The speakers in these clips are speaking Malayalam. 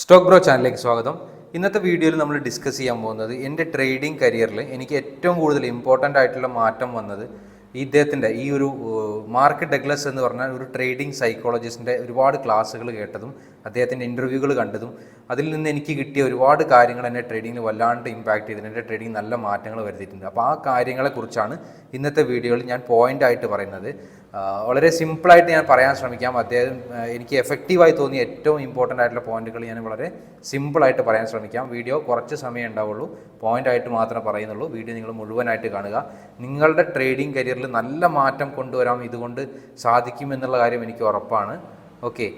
സ്റ്റോക്ക് ബ്രോ ചാനലിലേക്ക് സ്വാഗതം. ഇന്നത്തെ വീഡിയോയിൽ നമ്മൾ ഡിസ്കസ് ചെയ്യാൻ പോകുന്നത് എന്റെ ട്രേഡിംഗ് കരിയറിൽ എനിക്ക് ഏറ്റവും കൂടുതൽ ഇമ്പോർട്ടന്റ് ആയിട്ടുള്ള മാറ്റം വന്നത് ഇദ്ദേഹത്തിന്റെ ഈ ഒരു മാർക്കറ്റ് ഡഗ്ലസ് എന്ന് പറഞ്ഞാൽ ഒരു ട്രേഡിംഗ് സൈക്കോളജിസ്റ്റിന്റെ ഒരുപാട് ക്ലാസ്സുകൾ കേട്ടതും അദ്ദേഹത്തിന്റെ ഇന്റർവ്യൂകൾ കണ്ടതും അതിൽ നിന്ന് എനിക്ക് കിട്ടിയ ഒരുപാട് കാര്യങ്ങൾ എന്റെ ട്രേഡിങ്ങിൽ വല്ലാണ്ട് ഇമ്പാക്ട് ചെയ്തിട്ടുണ്ട്. എന്റെ ട്രേഡിംഗ് നല്ല മാറ്റങ്ങൾ വരുത്തിയിട്ടുണ്ട്. അപ്പോൾ ആ കാര്യങ്ങളെക്കുറിച്ചാണ് ഇന്നത്തെ വീഡിയോയിൽ ഞാൻ പോയിന്റ് ആയിട്ട് പറയുന്നത്. വളരെ സിമ്പിളായിട്ട് ഞാൻ പറയാൻ ശ്രമിക്കാം. അദ്ദേഹം എനിക്ക് എഫക്റ്റീവായി തോന്നിയ ഏറ്റവും ഇമ്പോർട്ടന്റ് ആയിട്ടുള്ള പോയിന്റുകൾ ഞാൻ വളരെ സിമ്പിളായിട്ട് പറയാൻ ശ്രമിക്കാം. വീഡിയോ കുറച്ച് സമയം ഉണ്ടാവുള്ളൂ. പോയിന്റ് ആയിട്ട് മാത്രമേ പറയുന്നുള്ളൂ. വീഡിയോ നിങ്ങൾ മുഴുവനായിട്ട് കാണുക. നിങ്ങളുടെ ട്രേഡിംഗ് കരിയറിൽ നല്ല മാറ്റം കൊണ്ടുവരാം. ഇതുകൊണ്ട് സാധിക്കും എന്നുള്ള കാര്യം എനിക്ക് ഉറപ്പാണ്. ഓക്കെ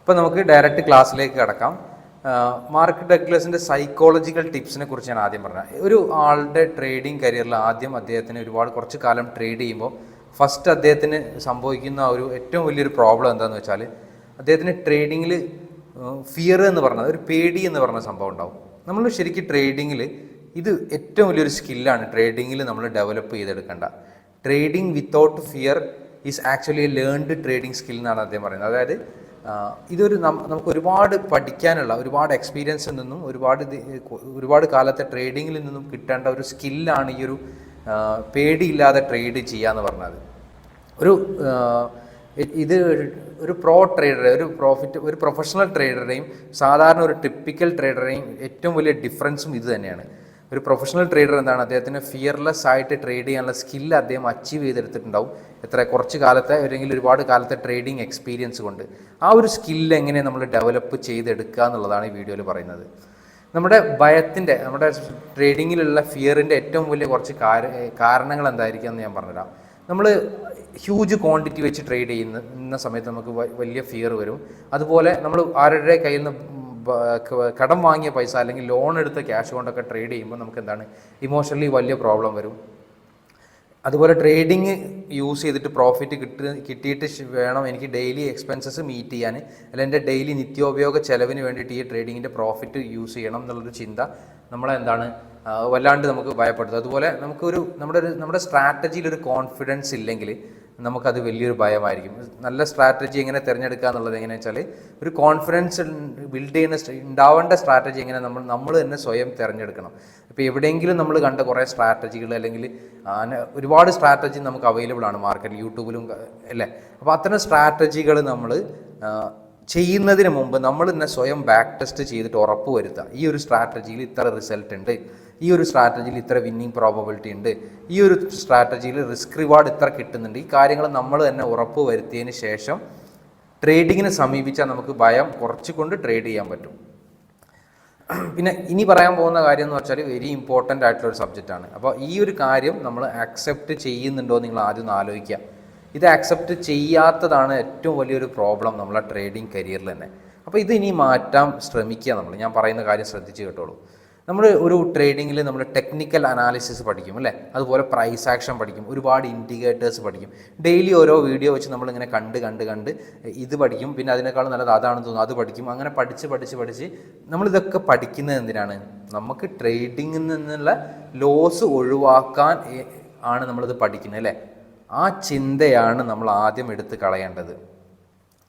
ഇപ്പോൾ നമുക്ക് ഡയറക്റ്റ് ക്ലാസ്സിലേക്ക് കിടക്കാം. മാർക്ക് ഡഗ്ലസിന്റെ സൈക്കോളജിക്കൽ ടിപ്സിനെ കുറിച്ച് ഞാൻ ആദ്യം പറഞ്ഞത് ഒരു ആളുടെ ട്രേഡിംഗ് കരിയറിൽ ആദ്യം അദ്ദേഹത്തിന് ഒരുപാട് കുറച്ച് കാലം ട്രേഡ് ചെയ്യുമ്പോൾ ഫസ്റ്റ് അദ്ദേഹത്തിന് സംഭവിക്കുന്ന ഒരു ഏറ്റവും വലിയൊരു പ്രോബ്ലം എന്താണെന്ന് വെച്ചാൽ അദ്ദേഹത്തിന് ട്രേഡിങ്ങിൽ ഫിയർ എന്ന് പറഞ്ഞത് ഒരു പേടി എന്ന് പറഞ്ഞ സംഭവം ഉണ്ടാവും. നമ്മൾ ശരിക്കും ട്രേഡിങ്ങിൽ ഇത് ഏറ്റവും വലിയൊരു സ്കില്ലാണ് ട്രേഡിങ്ങിൽ നമ്മൾ develop ചെയ്തെടുക്കേണ്ട. Trading without fear is actually a learned trading skill എന്നാണ് അദ്ദേഹം പറയുന്നത്. അതായത് ഇതൊരു നമുക്ക് ഒരുപാട് പഠിക്കാനുള്ള ഒരുപാട് എക്സ്പീരിയൻസിൽ നിന്നും ഒരുപാട് ഒരുപാട് കാലത്തെ ട്രേഡിങ്ങിൽ നിന്നും കിട്ടേണ്ട ഒരു സ്കില്ലാണ് ഈ ഒരു പേടിയില്ലാതെ ട്രേഡ് ചെയ്യുക എന്ന് പറഞ്ഞത്. ഒരു ഇത് ഒരു പ്രോ ട്രേഡറെ ഒരു പ്രോഫിറ്റ് ഒരു പ്രൊഫഷണൽ ട്രേഡറേയും സാധാരണ ഒരു ടിപ്പിക്കൽ ട്രേഡറേയും ഏറ്റവും വലിയ ഡിഫറൻസും ഇത് തന്നെയാണ്. ഒരു പ്രൊഫഷണൽ ട്രേഡർ എന്താണ്? അദ്ദേഹത്തിന് ഫിയർലെസ് ആയിട്ട് ട്രേഡ് ചെയ്യാനുള്ള സ്കില്ല് അദ്ദേഹം അച്ചീവ് ചെയ്തെടുത്തിട്ടുണ്ടാവും. എത്ര കുറച്ച് കാലത്തെ അല്ലെങ്കിൽ ഒരുപാട് കാലത്തെ ട്രേഡിംഗ് എക്സ്പീരിയൻസ് കൊണ്ട്. ആ ഒരു സ്കില്ല് എങ്ങനെ നമ്മൾ ഡെവലപ്പ് ചെയ്തെടുക്കുക എന്നുള്ളതാണ് ഈ വീഡിയോയിൽ പറയുന്നത്. നമ്മുടെ ഭയത്തിന്റെ നമ്മുടെ ട്രേഡിങ്ങിലുള്ള ഫിയറിന്റെ ഏറ്റവും വലിയ കുറച്ച് കാര കാരണങ്ങൾ എന്തായിരിക്കും എന്ന് ഞാൻ പറഞ്ഞുതരാം. നമ്മൾ ഹ്യൂജ് ക്വാണ്ടിറ്റി വെച്ച് ട്രേഡ് ചെയ്യുന്ന സമയത്ത് നമുക്ക് വലിയ ഫിയർ വരും. അതുപോലെ നമ്മൾ ആരുടെ കയ്യിൽ നിന്ന് കടം വാങ്ങിയ പൈസ അല്ലെങ്കിൽ ലോൺ എടുത്ത ക്യാഷ് കൊണ്ടൊക്കെ ട്രേഡ് ചെയ്യുമ്പോൾ നമുക്ക് എന്താണ്? ഇമോഷണലി വലിയ പ്രോബ്ലം വരും. അതുപോലെ ട്രേഡിങ് യൂസ് ചെയ്തിട്ട് പ്രോഫിറ്റ് കിട്ടി കിട്ടിയിട്ട് വേണം എനിക്ക് ഡെയിലി എക്സ്പെൻസസ് മീറ്റ് ചെയ്യാൻ. അല്ലെങ്കിൽ എന്റെ ഡെയിലി നിത്യോപയോഗ ചെലവിന് വേണ്ടിയിട്ട് ഈ ട്രേഡിങ്ങിന്റെ പ്രോഫിറ്റ് യൂസ് ചെയ്യണം എന്നുള്ളൊരു ചിന്ത നമ്മളെ എന്താണ് ആ, വല്ലാണ്ട് നമുക്ക് ഭയപ്പെടുത്തും. അതുപോലെ നമുക്കൊരു നമ്മുടെ ഒരു നമ്മുടെ സ്ട്രാറ്റജിയിൽ ഒരു കോൺഫിഡൻസ് ഇല്ലെങ്കിൽ നമുക്കത് വലിയൊരു ഭയമായിരിക്കും. നല്ല സ്ട്രാറ്റജി എങ്ങനെ തിരഞ്ഞെടുക്കുക എന്നുള്ളത് എങ്ങനെയാണെന്ന് വെച്ചാൽ ഒരു കോൺഫിഡൻസ് ബിൽഡ് ചെയ്യുന്ന ഉണ്ടാവേണ്ട സ്ട്രാറ്റജി എങ്ങനെ നമ്മൾ നമ്മൾ തന്നെ സ്വയം തിരഞ്ഞെടുക്കണം. ഇപ്പോൾ എവിടെയെങ്കിലും നമ്മൾ കണ്ട കുറേ സ്ട്രാറ്റജികൾ അല്ലെങ്കിൽ ഒരുപാട് സ്ട്രാറ്റജി നമുക്ക് അവൈലബിൾ ആണ് മാർക്കറ്റിൽ യൂട്യൂബിലും അല്ലേ? അപ്പോൾ അത്തരം സ്ട്രാറ്റജികൾ നമ്മൾ ചെയ്യുന്നതിന് മുമ്പ് നമ്മൾ തന്നെ സ്വയം ബാക്ക് ടെസ്റ്റ് ചെയ്തിട്ട് ഉറപ്പ് വരുത്തുക. ഈ ഒരു സ്ട്രാറ്റജിയിൽ ഇത്ര റിസൾട്ട് ഉണ്ട്. ഈ ഒരു സ്ട്രാറ്റജിയിൽ ഇത്ര വിന്നിങ് പ്രോബബിലിറ്റി ഉണ്ട്. ഈ ഒരു സ്ട്രാറ്റജിയിൽ റിസ്ക് റിവാർഡ് ഇത്ര കിട്ടുന്നുണ്ട്. ഈ കാര്യങ്ങൾ നമ്മൾ തന്നെ ഉറപ്പ് വരുത്തിയതിന് ശേഷം ട്രേഡിങ്ങിനെ സമീപിച്ചാൽ നമുക്ക് ഭയം കുറച്ചുകൊണ്ട് ട്രേഡ് ചെയ്യാൻ പറ്റും. പിന്നെ ഇനി പറയാൻ പോകുന്ന കാര്യം എന്ന് വെച്ചാൽ വെരി ഇമ്പോർട്ടന്റ് ആയിട്ടുള്ള ഒരു സബ്ജക്റ്റാണ് അപ്പോൾ ഈ ഒരു കാര്യം നമ്മൾ ആക്സെപ്റ്റ് ചെയ്യുന്നുണ്ടോ നിങ്ങൾ ആദ്യം ഒന്ന് ആലോചിക്കുക. ഇത് ആക്സെപ്റ്റ് ചെയ്യാത്തതാണ് ഏറ്റവും വലിയൊരു പ്രോബ്ലം നമ്മളെ ട്രേഡിംഗ് കരിയറിൽ തന്നെ. അപ്പോൾ ഇത് ഇനി മാറ്റാൻ ശ്രമിക്കുക നമ്മൾ. ഞാൻ പറയുന്ന കാര്യം ശ്രദ്ധിച്ച് കേട്ടോളൂ. നമ്മൾ ഒരു ട്രേഡിങ്ങിൽ നമ്മൾ ടെക്നിക്കൽ അനാലിസിസ് പഠിക്കും അല്ലേ? അതുപോലെ പ്രൈസ് ആക്ഷൻ പഠിക്കും ഒരുപാട് ഇൻഡിക്കേറ്റേഴ്സ് പഠിക്കും. ഡെയിലി ഓരോ വീഡിയോ വെച്ച് നമ്മളിങ്ങനെ കണ്ട് കണ്ട് കണ്ട് ഇത് പഠിക്കും. പിന്നെ അതിനേക്കാളും നല്ലത് അതാണെന്ന് തോന്നുന്നു അത് പഠിക്കും. അങ്ങനെ പഠിച്ച് പഠിച്ച് പഠിച്ച് നമ്മളിതൊക്കെ പഠിക്കുന്നത് എന്തിനാണ്? നമുക്ക് ട്രേഡിങ്ങിൽ നിന്നുള്ള ലോസ് ഒഴിവാക്കാൻ ആണ് നമ്മളിത് പഠിക്കുന്നത് അല്ലേ? ആ ചിന്തയാണ് നമ്മൾ ആദ്യം എടുത്ത് കളയേണ്ടത്.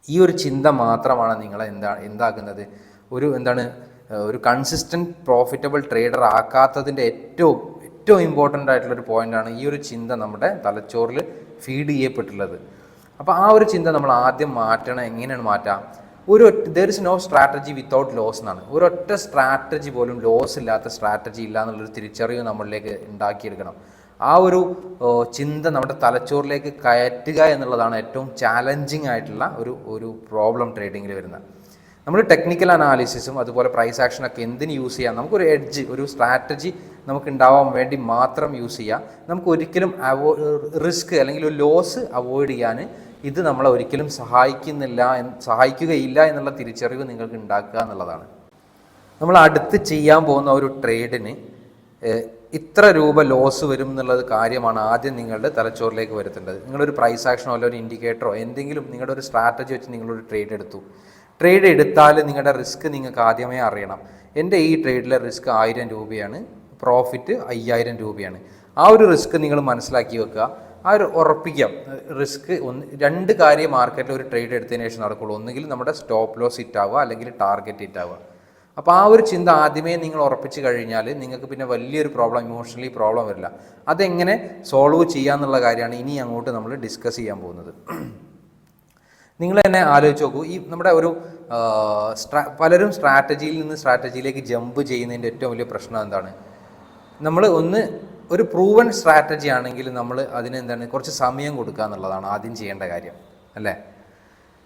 ഈ ഒരു ചിന്ത മാത്രമാണ് നിങ്ങളെ എന്താ എന്താക്കുന്നത്? ഒരു എന്താണ് ഒരു കൺസിസ്റ്റന്റ് പ്രോഫിറ്റബിൾ ട്രേഡർ ആക്കാത്തതിന്റെ ഏറ്റവും ഏറ്റവും ഇമ്പോർട്ടന്റ് ആയിട്ടുള്ളൊരു പോയിന്റാണ് ഈ ഒരു ചിന്ത നമ്മുടെ തലച്ചോറിൽ ഫീഡ് ചെയ്യപ്പെട്ടുള്ളത് അപ്പോൾ ആ ഒരു ചിന്ത നമ്മൾ ആദ്യം മാറ്റണം എങ്ങനെയാണ് മാറ്റാം? ഒരു there is no strategy without loss എന്നാണ്. ഒരൊറ്റ സ്ട്രാറ്റജി പോലും ലോസ് ഇല്ലാത്ത സ്ട്രാറ്റജി ഇല്ല എന്നുള്ളൊരു തിരിച്ചറിവ് നമ്മളിലേക്ക് ഉണ്ടാക്കിയെടുക്കണം. ആ ഒരു ചിന്ത നമ്മുടെ തലച്ചോറിലേക്ക് കയറ്റുക എന്നുള്ളതാണ് ഏറ്റവും ചാലഞ്ചിങ് ആയിട്ടുള്ള ഒരു ഒരു പ്രോബ്ലം ട്രേഡിങ്ങിൽ വരുന്നത്. നമ്മൾ ടെക്നിക്കൽ അനാലിസിസും അതുപോലെ പ്രൈസ് ആക്ഷനൊക്കെ എന്തിന് യൂസ് ചെയ്യാം? നമുക്കൊരു എഡ്ജ് ഒരു സ്ട്രാറ്റജി നമുക്ക് ഉണ്ടാവാൻ വേണ്ടി മാത്രം യൂസ് ചെയ്യാം. നമുക്ക് ഒരിക്കലും അവോ റിസ്ക് അല്ലെങ്കിൽ ഒരു ലോസ് അവോയ്ഡ് ചെയ്യാൻ ഇത് നമ്മളെ ഒരിക്കലും സഹായിക്കുന്നില്ല സഹായിക്കുകയില്ല എന്നുള്ള തിരിച്ചറിവ് നിങ്ങൾക്ക് ഉണ്ടാക്കുക എന്നുള്ളതാണ്. നമ്മൾ അടുത്ത് ചെയ്യാൻ പോകുന്ന ഒരു ട്രേഡിന് ഇത്ര രൂപ ലോസ് വരും എന്നുള്ളത് കാര്യമാണ് ആദ്യം നിങ്ങളുടെ തലച്ചോറിലേക്ക് വരുത്തേണ്ടത്. നിങ്ങളൊരു പ്രൈസ് ആക്ഷനോ അല്ലെങ്കിൽ ഒരു ഇൻഡിക്കേറ്ററോ എന്തെങ്കിലും നിങ്ങളുടെ ഒരു സ്ട്രാറ്റജി വെച്ച് നിങ്ങളൊരു ട്രേഡ് എടുത്തു. ട്രേഡ് എടുത്താൽ നിങ്ങളുടെ റിസ്ക് നിങ്ങൾക്ക് ആദ്യമേ അറിയണം. എന്റെ ഈ ട്രേഡിലെ റിസ്ക് ആയിരം രൂപയാണ്. പ്രോഫിറ്റ് അയ്യായിരം രൂപയാണ്. ആ ഒരു റിസ്ക് നിങ്ങൾ മനസ്സിലാക്കി വെക്കുക. ആ ഒരു ഉറപ്പിക്കാം. റിസ്ക് ഒന്ന് രണ്ട് കാര്യം മാർക്കറ്റിൽ ഒരു ട്രേഡ് എടുത്തതിന് ശേഷം നടക്കുള്ളൂ. ഒന്നുകിൽ നമ്മുടെ സ്റ്റോപ്പ് ലോസ് ഹിറ്റ് ആവുക അല്ലെങ്കിൽ ടാർഗറ്റ് ഹിറ്റ് ആവുക അപ്പോൾ ആ ഒരു ചിന്ത ആദ്യമേ നിങ്ങൾ ഉറപ്പിച്ച് കഴിഞ്ഞാൽ നിങ്ങൾക്ക് പിന്നെ വലിയൊരു പ്രോബ്ലം ഇമോഷണലി പ്രോബ്ലം വരില്ല. അതെങ്ങനെ സോൾവ് ചെയ്യാന്നുള്ള കാര്യമാണ് ഇനി അങ്ങോട്ട് നമ്മൾ ഡിസ്കസ് ചെയ്യാൻ പോകുന്നത്. നിങ്ങൾ തന്നെ ആലോചിച്ച് നോക്കൂ. ഈ നമ്മുടെ ഒരു പലരും സ്ട്രാറ്റജിയിൽ നിന്ന് സ്ട്രാറ്റജിയിലേക്ക് ജമ്പ് ചെയ്യുന്നതിന്റെ ഏറ്റവും വലിയ പ്രശ്നം എന്താണ്? നമ്മൾ ഒന്ന് ഒരു പ്രൂവൺ സ്ട്രാറ്റജി ആണെങ്കിൽ നമ്മൾ അതിനെന്താണ് കുറച്ച് സമയം കൊടുക്കുക എന്നുള്ളതാണ് ആദ്യം ചെയ്യേണ്ട കാര്യം. അല്ലേ?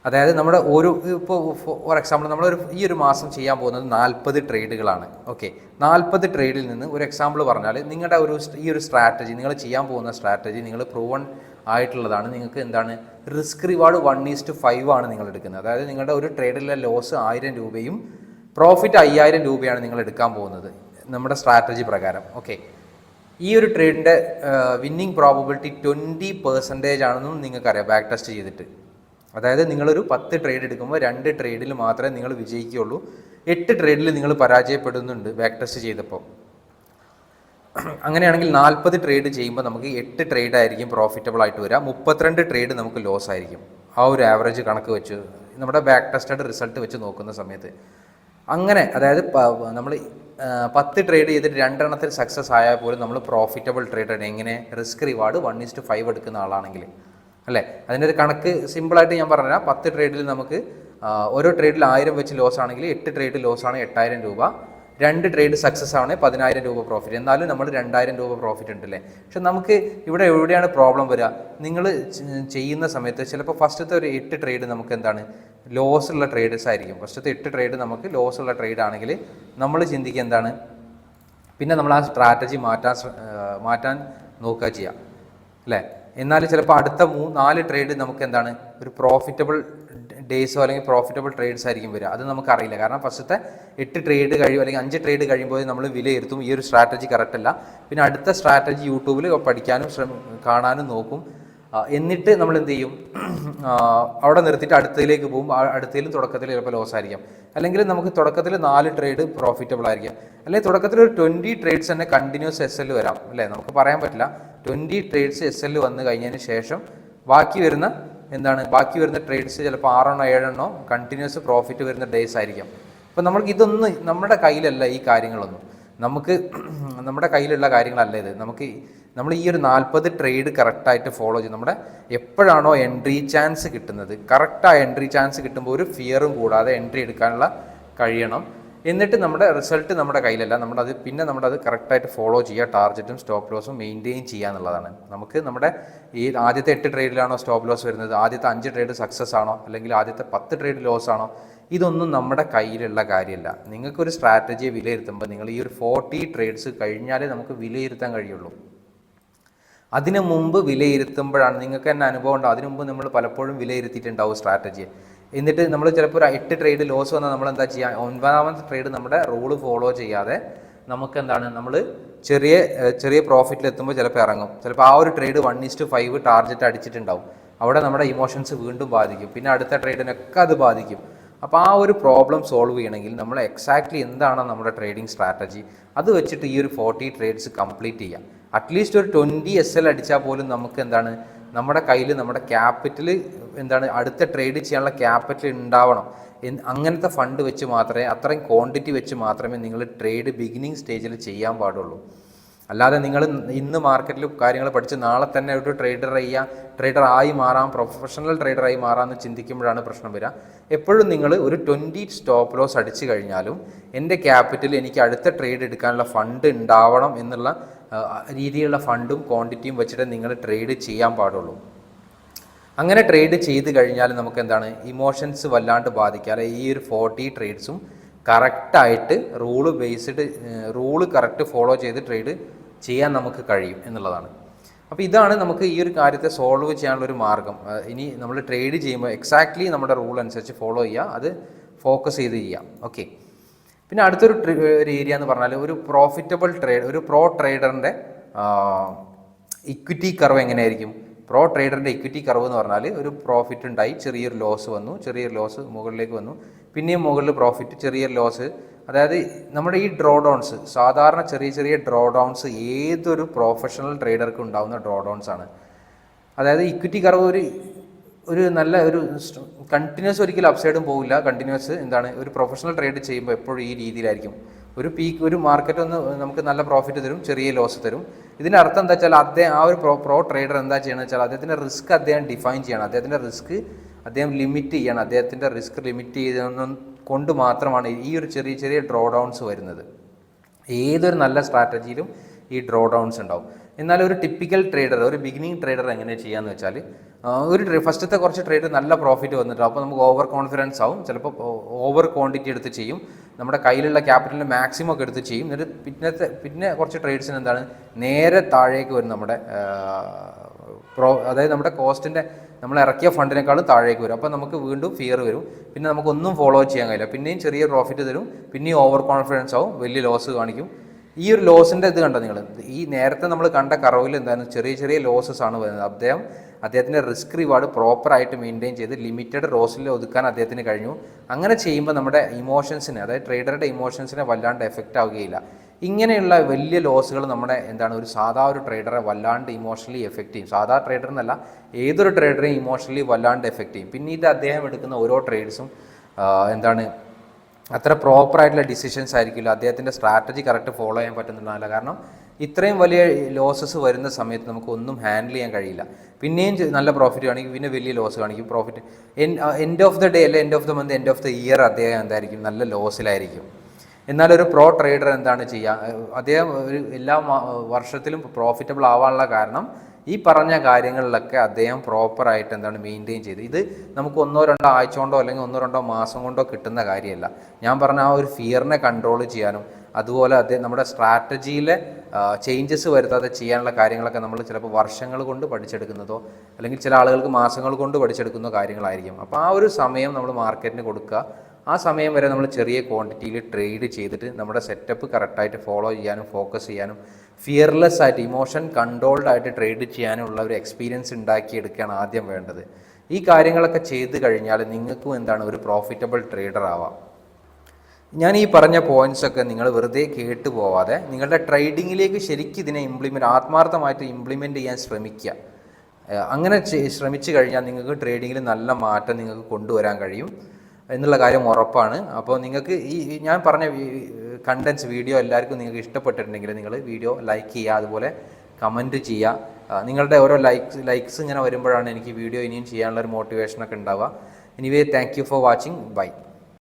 അതായത് നമ്മുടെ ഒരു ഇപ്പോൾ ഫോർ എക്സാമ്പിൾ നമ്മളൊരു ഈ ഒരു മാസം ചെയ്യാൻ പോകുന്നത് നാൽപ്പത് ട്രേഡുകളാണ്. ഓക്കെ നാൽപ്പത് ട്രേഡിൽ നിന്ന് ഒരു എക്സാമ്പിൾ പറഞ്ഞാൽ നിങ്ങളുടെ ഒരു ഈ ഒരു സ്ട്രാറ്റജി നിങ്ങൾ ചെയ്യാൻ പോകുന്ന സ്ട്രാറ്റജി നിങ്ങൾ പ്രൂവൺ ആയിട്ടുള്ളതാണ്. നിങ്ങൾക്ക് എന്താണ്? Risk reward one is to five ആണ് നിങ്ങൾ എടുക്കുന്നത്. അതായത് നിങ്ങളുടെ ഒരു ട്രേഡിലെ ലോസ് ആയിരം രൂപയും പ്രോഫിറ്റ് അയ്യായിരം രൂപയാണ് നിങ്ങൾ എടുക്കാൻ പോകുന്നത്. നമ്മുടെ സ്ട്രാറ്റജി പ്രകാരം. ഓക്കെ ഈ ഒരു ട്രേഡിന്റെ വിന്നിങ് പ്രോബബിലിറ്റി ട്വന്റി പെർസെന്റേജ് ആണെന്നും നിങ്ങൾക്കറിയാം. ബാക്ക് ടെസ്റ്റ് ചെയ്തിട്ട്. അതായത് നിങ്ങളൊരു പത്ത് ട്രേഡ് എടുക്കുമ്പോൾ രണ്ട് ട്രേഡിൽ മാത്രമേ നിങ്ങൾ വിജയിക്കുകയുള്ളൂ. എട്ട് ട്രേഡിൽ നിങ്ങൾ പരാജയപ്പെടുന്നുണ്ട് ബാക്ക് ടെസ്റ്റ് ചെയ്തപ്പോൾ അങ്ങനെയാണെങ്കിൽ നാൽപ്പത് ട്രേഡ് ചെയ്യുമ്പോൾ നമുക്ക് എട്ട് ട്രേഡ് ആയിരിക്കും പ്രോഫിറ്റബിൾ ആയിട്ട് വരിക മുപ്പത്തിരണ്ട് ട്രേഡ് നമുക്ക് ലോസ് ആയിരിക്കും. ആ ഒരു ആവറേജ് കണക്ക് വെച്ച് നമ്മുടെ ബാക്ക് ടെസ്റ്റഡ് റിസൾട്ട് വെച്ച് നോക്കുന്ന സമയത്ത്. അങ്ങനെ അതായത് നമ്മൾ പത്ത് ട്രേഡ് ചെയ്തിട്ട് രണ്ടെണ്ണത്തിൽ സക്സസ് ആയാൽ പോലും നമ്മൾ പ്രോഫിറ്റബിൾ ട്രേഡർ എങ്ങനെ risk reward one is to five എടുക്കുന്ന ആളാണെങ്കിൽ അല്ലേ? അതിന്റെ ഒരു കണക്ക് സിമ്പിളായിട്ട് ഞാൻ പറഞ്ഞുതരാം. പത്ത് ട്രേഡിൽ നമുക്ക് ഓരോ ട്രേഡിൽ ആയിരം വെച്ച് ലോസ് ആണെങ്കിൽ എട്ട് ട്രേഡ് ലോസ് ആണ് എട്ടായിരം രൂപ. രണ്ട് ട്രേഡ് സക്സസ് ആവണേ പതിനായിരം രൂപ പ്രോഫിറ്റ് എന്നാലും നമ്മൾ രണ്ടായിരം രൂപ പ്രോഫിറ്റ് ഉണ്ടല്ലേ? പക്ഷെ നമുക്ക് ഇവിടെ എവിടെയാണ് പ്രോബ്ലം വരിക? നിങ്ങൾ ചെയ്യുന്ന സമയത്ത് ചിലപ്പോൾ ഫസ്റ്റത്തെ ഒരു എട്ട് ട്രേഡ് നമുക്ക് എന്താണ്? ലോസ് ഉള്ള ട്രേഡ്സ് ആയിരിക്കും. ഫസ്റ്റത്തെ എട്ട് ട്രേഡ് നമുക്ക് ലോസ് ഉള്ള ട്രേഡ് ആണെങ്കിൽ നമ്മൾ ചിന്തിക്കുക എന്താണ്? പിന്നെ നമ്മൾ ആ സ്ട്രാറ്റജി മാറ്റാൻ മാറ്റാൻ നോക്കുക ചെയ്യാം അല്ലേ? എന്നാൽ ചിലപ്പോൾ അടുത്ത മൂ നാല് ട്രേഡ് നമുക്ക് എന്താണ്? ഒരു പ്രോഫിറ്റബിൾ ഡേയ്സോ അല്ലെങ്കിൽ പ്രോഫിറ്റബിൾ ട്രേഡ്സ് ആയിരിക്കും വരിക. അത് നമുക്കറിയില്ല കാരണം ഫസ്റ്റത്തെ എട്ട് ട്രേഡ് കഴിയും അല്ലെങ്കിൽ അഞ്ച് ട്രേഡ് കഴിയുമ്പോൾ നമ്മൾ വിലയിരുത്തും ഈ ഒരു സ്ട്രാറ്റജി കറക്റ്റ് അല്ല. പിന്നെ അടുത്ത സ്ട്രാറ്റജി യൂട്യൂബിൽ പഠിക്കാനും ശ്രമ കാണാനും നോക്കും. എന്നിട്ട് നമ്മൾ എന്ത് ചെയ്യും? അവിടെ നിർത്തിയിട്ട് അടുത്തതിലേക്ക് പോകും. അടുത്തതിലും തുടക്കത്തിൽ ചിലപ്പോൾ ലോസ് ആയിരിക്കാം. അല്ലെങ്കിൽ നമുക്ക് തുടക്കത്തിൽ നാല് ട്രേഡ് പ്രോഫിറ്റബിൾ ആയിരിക്കാം. അല്ലെങ്കിൽ തുടക്കത്തിൽ ഒരു ട്വന്റി ട്രേഡ്സ് തന്നെ കണ്ടിന്യൂസ് എസ് എൽ വരാം. അല്ലേ നമുക്ക് പറയാൻ പറ്റില്ല. ട്വന്റി ട്രേഡ്സ് എസ് എൽ വന്ന് കഴിഞ്ഞതിന് ശേഷം ബാക്കി വരുന്ന എന്താണ്? ബാക്കി വരുന്ന ട്രേഡ്സ് ചിലപ്പോൾ ആറെണ്ണോ ഏഴെണ്ണോ കണ്ടിന്യൂസ് പ്രോഫിറ്റ് വരുന്ന ഡേയ്സ് ആയിരിക്കാം. അപ്പം നമ്മൾക്ക് ഇതൊന്നും നമ്മുടെ കയ്യിലല്ല ഈ കാര്യങ്ങളൊന്നും. നമുക്ക് നമ്മുടെ കയ്യിലുള്ള കാര്യങ്ങളല്ല ഇത്. നമുക്ക് നമ്മൾ ഈ ഒരു നാൽപ്പത് ട്രേഡ് കറക്റ്റായിട്ട് ഫോളോ ചെയ്യും നമ്മുടെ എപ്പോഴാണോ എൻട്രി ചാൻസ് കിട്ടുന്നത്. കറക്റ്റായ എൻട്രി ചാൻസ് കിട്ടുമ്പോൾ ഒരു ഫിയറും കൂടാതെ എൻട്രി എടുക്കാനുള്ള കഴിയണം. എന്നിട്ട് നമ്മുടെ റിസൾട്ട് നമ്മുടെ കയ്യിലല്ല. നമ്മുടെ അത് പിന്നെ നമ്മുടെ അത് കറക്റ്റായിട്ട് ഫോളോ ചെയ്യുക ടാർജറ്റും സ്റ്റോപ്പ് ലോസും മെയിന്റെയിൻ ചെയ്യുക എന്നുള്ളതാണ്. നമുക്ക് നമ്മുടെ ഈ ആദ്യത്തെ എട്ട് ട്രേഡിലാണോ സ്റ്റോപ്പ് ലോസ് വരുന്നത്? ആദ്യത്തെ അഞ്ച് ട്രേഡ് സക്സസ് ആണോ? അല്ലെങ്കിൽ ആദ്യത്തെ പത്ത് ട്രേഡ് ലോസ് ആണോ? ഇതൊന്നും നമ്മുടെ കയ്യിലുള്ള കാര്യമല്ല. നിങ്ങൾക്കൊരു സ്ട്രാറ്റജിയെ വിലയിരുത്തുമ്പോൾ നിങ്ങൾ ഈ ഒരു ഫോർട്ടി ട്രേഡ്സ് കഴിഞ്ഞാലേ നമുക്ക് വിലയിരുത്താൻ കഴിയുള്ളൂ. അതിനു മുമ്പ് വിലയിരുത്തുമ്പോഴാണ് നിങ്ങൾക്ക് തന്നെ അനുഭവം ഉണ്ടാവും അതിനു മുമ്പ് നമ്മൾ പലപ്പോഴും വിലയിരുത്തിയിട്ടുണ്ടാവും സ്ട്രാറ്റജി എന്നിട്ട് നമ്മൾ ചിലപ്പോൾ ഒരു എട്ട് ട്രേഡ് ലോസ് വന്നാൽ നമ്മൾ എന്താ ചെയ്യുക ഒൻപതാമത്തെ ട്രേഡ് നമ്മുടെ റൂൾ ഫോളോ ചെയ്യാതെ നമുക്ക് എന്താണ്? നമ്മൾ ചെറിയ ചെറിയ പ്രോഫിറ്റിൽ എത്തുമ്പോൾ ചിലപ്പോൾ ഇറങ്ങും. ചിലപ്പോൾ ആ ഒരു trade one is to five target അടിച്ചിട്ടുണ്ടാവും. അവിടെ നമ്മുടെ ഇമോഷൻസ് വീണ്ടും ബാധിക്കും. പിന്നെ അടുത്ത ട്രേഡിനൊക്കെ അത് ബാധിക്കും. അപ്പോൾ ആ ഒരു പ്രോബ്ലം സോൾവ് ചെയ്യണമെങ്കിൽ നമ്മൾ എക്സാക്ട്ലി എന്താണ് നമ്മുടെ ട്രേഡിംഗ് സ്ട്രാറ്റജി അത് വെച്ചിട്ട് ഈ ഒരു ഫോർട്ടി ട്രേഡ്സ് കംപ്ലീറ്റ് ചെയ്യാം. അറ്റ്ലീസ്റ്റ് ഒരു ട്വന്റി എസ് എൽ അടിച്ചാൽ പോലും നമുക്ക് എന്താണ്? നമ്മുടെ കയ്യിൽ നമ്മുടെ ക്യാപിറ്റൽ എന്താണ് അടുത്ത ട്രേഡ് ചെയ്യാനുള്ള ക്യാപിറ്റൽ ഉണ്ടാവണം. അങ്ങനത്തെ ഫണ്ട് വെച്ച് മാത്രമേ അത്രയും ക്വാണ്ടിറ്റി വെച്ച് മാത്രമേ നിങ്ങൾ ട്രേഡ് ബിഗിനിങ് സ്റ്റേജിൽ ചെയ്യാൻ പാടുള്ളൂ. അല്ലാതെ നിങ്ങൾ ഇന്ന് മാർക്കറ്റിൽ കാര്യങ്ങൾ പഠിച്ച് നാളെ തന്നെ ഒരു ട്രേഡർ ചെയ്യാം ട്രേഡർ ആയി മാറാം പ്രൊഫഷണൽ ട്രേഡർ ആയി മാറാമെന്ന് ചിന്തിക്കുമ്പോഴാണ് പ്രശ്നം വരിക എപ്പോഴും നിങ്ങൾ ഒരു ട്വന്റി സ്റ്റോപ്പ് ലോസ് അടിച്ചു കഴിഞ്ഞാലും എന്റെ ക്യാപിറ്റൽ എനിക്ക് അടുത്ത ട്രേഡ് എടുക്കാനുള്ള ഫണ്ട് ഉണ്ടാവണം എന്നുള്ള രീതിയിലുള്ള ഫണ്ടും ക്വാണ്ടിറ്റിയും വെച്ചിട്ട് നിങ്ങൾ ട്രേഡ് ചെയ്യാൻ പാടുള്ളൂ. അങ്ങനെ ട്രേഡ് ചെയ്ത് കഴിഞ്ഞാൽ നമുക്ക് എന്താണ് ഇമോഷൻസ് വല്ലാണ്ട് ബാധിക്കാതെ ഈ ഒരു ഫോർട്ടി ട്രേഡ്സും കറക്റ്റായിട്ട് rule based rule correct follow ചെയ്ത് ട്രേഡ് ചെയ്യാൻ നമുക്ക് കഴിയും എന്നുള്ളതാണ്. അപ്പോൾ ഇതാണ് നമുക്ക് ഈ ഒരു കാര്യത്തെ സോൾവ് ചെയ്യാനുള്ള ഒരു മാർഗം. ഇനി നമ്മൾ ട്രേഡ് ചെയ്യുമ്പോൾ എക്സാക്ട്ലി നമ്മുടെ റൂൾ അനുസരിച്ച് ഫോളോ ചെയ്യുക. അത് ഫോക്കസ് ചെയ്ത് ചെയ്യാം ഓക്കെ പിന്നെ അടുത്തൊരു ഒരു ഏരിയ എന്ന് പറഞ്ഞാൽ ഒരു പ്രോഫിറ്റബിൾ ട്രേഡ് ഒരു പ്രോ ട്രേഡറിന്റെ ഇക്വിറ്റി കർവ് എങ്ങനെയായിരിക്കും? പ്രോ ട്രേഡറിന്റെ ഇക്വിറ്റി കർവ് എന്ന് പറഞ്ഞാൽ ഒരു പ്രോഫിറ്റ് ഉണ്ടായി ചെറിയൊരു ലോസ് വന്നു ചെറിയൊരു ലോസ് മുകളിലേക്ക് വന്നു. പിന്നെയും മുകളിൽ പ്രോഫിറ്റ് ചെറിയൊരു ലോസ് അതായത് നമ്മുടെ ഈ ഡ്രോ ഡൗൺസ് സാധാരണ ചെറിയ ചെറിയ ഡ്രോ ഡൗൺസ് ഏതൊരു പ്രൊഫഷണൽ ട്രേഡർക്കും ഉണ്ടാകുന്ന ഡ്രോ ഡൗൺസ് ആണ്. അതായത് ഇക്വിറ്റി കർവ് ഒരു ഒരു നല്ല ഒരു കണ്ടിന്യൂസ് ഒരിക്കലും അപ്സൈഡും പോകില്ല കണ്ടിന്യൂസ് എന്താണ്? ഒരു പ്രൊഫഷണൽ ട്രേഡ് ചെയ്യുമ്പോൾ എപ്പോഴും ഈ രീതിയിലായിരിക്കും. ഒരു പീക്ക് ഒരു മാർക്കറ്റ് ഒന്ന് നമുക്ക് നല്ല പ്രോഫിറ്റ് തരും ചെറിയ ലോസ് തരും. ഇതിന്റെ അർത്ഥം എന്താ വെച്ചാൽ അദ്ദേഹം ആ ഒരു പ്രോ പ്രോ ട്രേഡർ എന്താ ചെയ്യണമെന്ന് വെച്ചാൽ അദ്ദേഹത്തിന്റെ റിസ്ക് അദ്ദേഹം ഡിഫൈൻ ചെയ്യണം. അദ്ദേഹത്തിന്റെ റിസ്ക് അദ്ദേഹം ലിമിറ്റ് ചെയ്യണം. അദ്ദേഹത്തിന്റെ റിസ്ക് ലിമിറ്റ് ചെയ്തതൊന്നും കൊണ്ട് മാത്രമാണ് ഈ ഒരു ചെറിയ ചെറിയ ഡ്രോ ഡൗൺസ് വരുന്നത്. ഏതൊരു നല്ല സ്ട്രാറ്റജിയിലും ഈ ഡ്രോ ഡൗൺസ് ഉണ്ടാവും. എന്നാൽ ഒരു ടിപ്പിക്കൽ ട്രേഡർ ഒരു ബിഗിനിങ് ട്രേഡർ എങ്ങനെ ചെയ്യാന്ന് വെച്ചാൽ ഒരു ഫസ്റ്റത്തെ കുറച്ച് ട്രേഡ് നല്ല പ്രോഫിറ്റ് വന്നിട്ട് അപ്പോൾ നമുക്ക് ഓവർ കോൺഫിഡൻസ് ആവും ചിലപ്പോൾ ഓവർ ക്വാണ്ടിറ്റി എടുത്ത് ചെയ്യും. നമ്മുടെ കയ്യിലുള്ള ക്യാപിറ്റലിന്റെ മാക്സിമം ഒക്കെ എടുത്ത് ചെയ്യും. എന്നിട്ട് പിന്നത്തെ പിന്നെ കുറച്ച് ട്രേഡ്സിന് എന്താണ്? നേരെ താഴേക്ക് വരും നമ്മുടെ പ്രോ അതായത് നമ്മുടെ കോസ്റ്റിന്റെ നമ്മൾ ഇറക്കിയ ഫണ്ടിനേക്കാളും താഴേക്ക് വരും. അപ്പോൾ നമുക്ക് വീണ്ടും ഫിയർ വരും. പിന്നെ നമുക്കൊന്നും ഫോളോ ചെയ്യാൻ കഴിയില്ല. പിന്നെയും ചെറിയ പ്രോഫിറ്റ് തരും. പിന്നെയും ഓവർ കോൺഫിഡൻസ് ആവും. വലിയ ലോസ് കാണിക്കും. ഈ ഒരു ലോസിന്റെ ഇത് കണ്ടോ നിങ്ങൾ ഈ നേരത്തെ നമ്മൾ കണ്ട കറവിൽ എന്താണ് ചെറിയ ചെറിയ ലോസസ് ആണ് വരുന്നത്. അദ്ദേഹം അദ്ദേഹത്തിന്റെ റിസ്ക് റിവാർഡ് പ്രോപ്പറായിട്ട് മെയിന്റെയിൻ ചെയ്ത് ലിമിറ്റഡ് റോസിൽ ഒതുക്കാൻ അദ്ദേഹത്തിന് കഴിഞ്ഞു. അങ്ങനെ ചെയ്യുമ്പോൾ നമ്മുടെ ഇമോഷൻസിനെ അതായത് ട്രേഡറുടെ ഇമോഷൻസിനെ വല്ലാണ്ട് എഫക്റ്റ് ആവുകയില്ല. ഇങ്ങനെയുള്ള വലിയ ലോസുകൾ നമ്മുടെ എന്താണ് ഒരു സാധാ ഒരു ട്രേഡറെ വല്ലാണ്ട് ഇമോഷണലി എഫക്റ്റ് ചെയ്യും. സാധാ ട്രേഡർ എന്നല്ല ഏതൊരു ട്രേഡറെയും ഇമോഷണലി വല്ലാണ്ട് എഫക്റ്റ് ചെയ്യും. പിന്നീട് അദ്ദേഹം എടുക്കുന്ന ഓരോ ട്രേഡ്സും എന്താണ് അത്ര പ്രോപ്പറായിട്ടുള്ള ഡിസിഷൻസ് ആയിരിക്കില്ല. അദ്ദേഹത്തിന്റെ സ്ട്രാറ്റജി കറക്റ്റ് ഫോളോ ചെയ്യാൻ പറ്റുന്നുണ്ടാവില്ല കാരണം ഇത്രയും വലിയ ലോസസ് വരുന്ന സമയത്ത് നമുക്ക് ഒന്നും ഹാൻഡിൽ ചെയ്യാൻ കഴിയില്ല. പിന്നെയും നല്ല പ്രോഫിറ്റ് കാണിക്കും. പിന്നെ വലിയ ലോസ് കാണിക്കും. Profit end of the day അല്ലെ end of the month end of the year അദ്ദേഹം എന്തായിരിക്കും? നല്ല ലോസിലായിരിക്കും എന്നാൽ ഒരു പ്രോ ട്രേഡർ എന്താണ് ചെയ്യുക അദ്ദേഹം ഒരു എല്ലാ വർഷത്തിലും പ്രോഫിറ്റബിൾ ആവാനുള്ള കാരണം ഈ പറഞ്ഞ കാര്യങ്ങളിലൊക്കെ അദ്ദേഹം പ്രോപ്പറായിട്ട് എന്താണ് മെയിന്റെയിൻ ചെയ്ത്. ഇത് നമുക്ക് ഒന്നോ രണ്ടോ ആഴ്ച കൊണ്ടോ അല്ലെങ്കിൽ ഒന്നോ രണ്ടോ മാസം കൊണ്ടോ കിട്ടുന്ന കാര്യമല്ല. ഞാൻ പറഞ്ഞ ആ ഒരു ഫിയറിനെ കൺട്രോൾ ചെയ്യാനും അതുപോലെ അദ്ദേഹം നമ്മുടെ സ്ട്രാറ്റജിയിലെ ചേഞ്ചസ് വരുത്താതെ ചെയ്യാനുള്ള കാര്യങ്ങളൊക്കെ നമ്മൾ ചിലപ്പോൾ വർഷങ്ങൾ കൊണ്ട് പഠിച്ചെടുക്കുന്നതോ അല്ലെങ്കിൽ ചില ആളുകൾക്ക് മാസങ്ങൾ കൊണ്ട് പഠിച്ചെടുക്കുന്ന കാര്യങ്ങളായിരിക്കും. അപ്പോൾ ആ ഒരു സമയം നമ്മൾ മാർക്കറ്റിന് കൊടുക്കുക. ആ സമയം വരെ നമ്മൾ ചെറിയ ക്വാണ്ടിറ്റിയിൽ ട്രേഡ് ചെയ്തിട്ട് നമ്മുടെ സെറ്റപ്പ് കറക്റ്റായിട്ട് ഫോളോ ചെയ്യാനും ഫോക്കസ് ചെയ്യാനും ഫിയർലെസ് ആയിട്ട് ഇമോഷൻ കൺട്രോൾഡ് ആയിട്ട് ട്രേഡ് ചെയ്യാനുള്ള ഒരു എക്സ്പീരിയൻസ് ഉണ്ടാക്കിയെടുക്കുകയാണ് ആദ്യം വേണ്ടത്. ഈ കാര്യങ്ങളൊക്കെ ചെയ്ത് കഴിഞ്ഞാൽ നിങ്ങൾക്കും എന്താണ് ഒരു പ്രോഫിറ്റബിൾ ട്രേഡർ ആവാം. ഞാൻ ഈ പറഞ്ഞ പോയിന്റ്സ് ഒക്കെ നിങ്ങൾ വെറുതെ കേട്ടു പോവാതെ നിങ്ങളുടെ ട്രേഡിങ്ങിലേക്ക് ശരിക്കും ഇതിനെ ഇംപ്ലിമെന്റ് ആത്മാർത്ഥമായിട്ട് ഇംപ്ലിമെന്റ് ചെയ്യാൻ ശ്രമിക്കുക. അങ്ങനെ ശ്രമിച്ചു കഴിഞ്ഞാൽ നിങ്ങൾക്ക് ട്രേഡിങ്ങിൽ നല്ല മാറ്റം നിങ്ങൾക്ക് കൊണ്ടുവരാൻ കഴിയും. എന്നുള്ള കാര്യം ഉറപ്പാണ്. അപ്പോൾ നിങ്ങൾക്ക് ഈ ഞാൻ പറഞ്ഞ കണ്ടൻസ് വീഡിയോ എല്ലാവർക്കും നിങ്ങൾക്ക് ഇഷ്ടപ്പെട്ടിട്ടുണ്ടെങ്കിൽ നിങ്ങൾ വീഡിയോ ലൈക്ക് ചെയ്യുക അതുപോലെ കമന്റ് ചെയ്യുക. നിങ്ങളുടെ ഓരോ ലൈക്സ് ലൈക്സ് ഇങ്ങനെ വരുമ്പോഴാണ് എനിക്ക് വീഡിയോ ഇനിയും ചെയ്യാനുള്ള ഒരു മോട്ടിവേഷനൊക്കെ ഉണ്ടാവുക. Anyway thank you for watching bye